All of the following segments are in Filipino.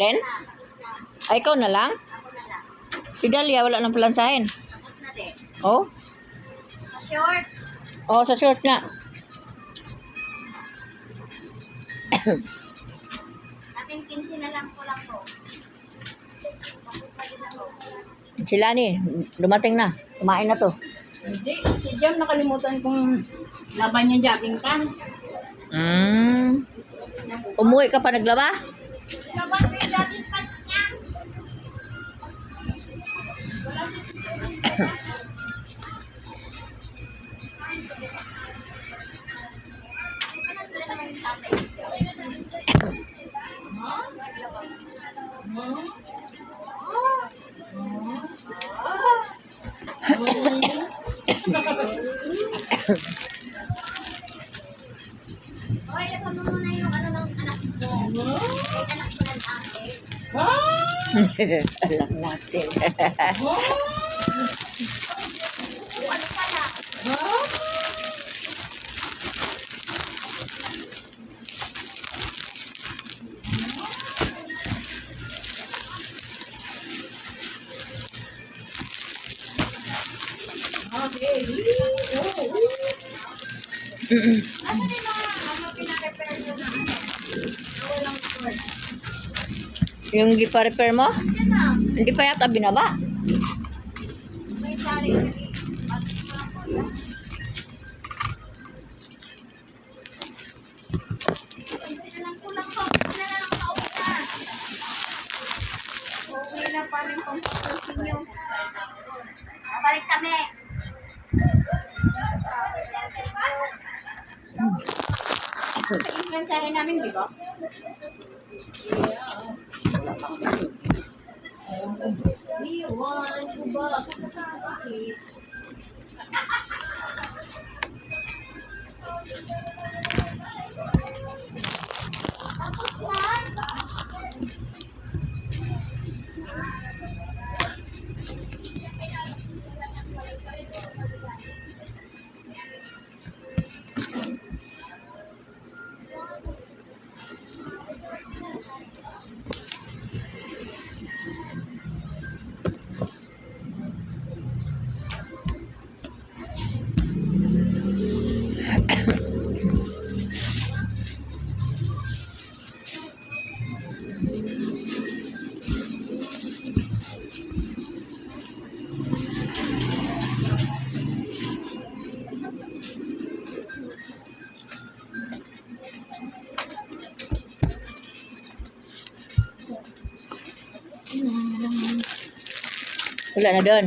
Len? Ay, ikaw na lang? Si Dalia, wala nang palansahin. Oh? Short. Oh, sa short nga. Ating 15 na lang po lang po. Sila ni, dumating na. Kumain na to. Hindi, si Jam nakalimutan kong laban yung jogging pants. Mm. Umuwi ka pa naglaba? Okay, ito mo muna yung ng anak mo. Ay, anak mo ng ate. Alam natin. Cord. yung gipa-repair mo? Yan na. Hindi pa yata binaba. Balik kami. Sa influensahin namin, di ba? We want to buck Wala na doon.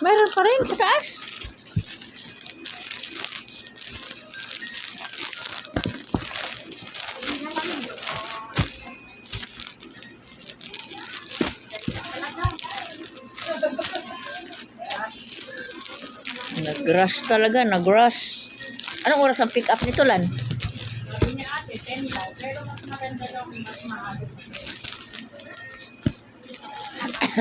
Meron pa rin sa taas. Nag-rush talaga, nag-rush. Anong oras ang pick up nito, Lan? Sabi niya ate, 10 daw. Pero mas maganda daw kung mas maaga. Ha?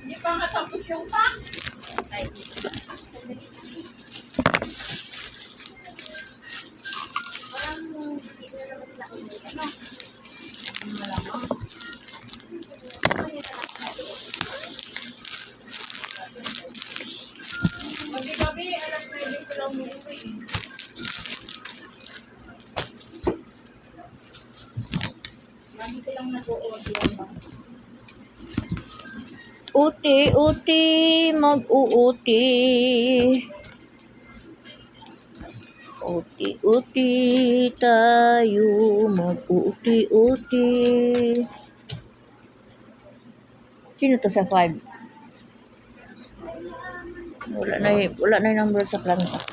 Hindi pa nga tapos yung pack. Gabi-gabi, alas 9 ko lang umuwi. Lagi ko lang nag-o-audio? Uti, uti, mag-uuti. Uti, uti, tayo, mag-uuti, uti. Sino to sa five? Wala na, wala na yung number sa planta.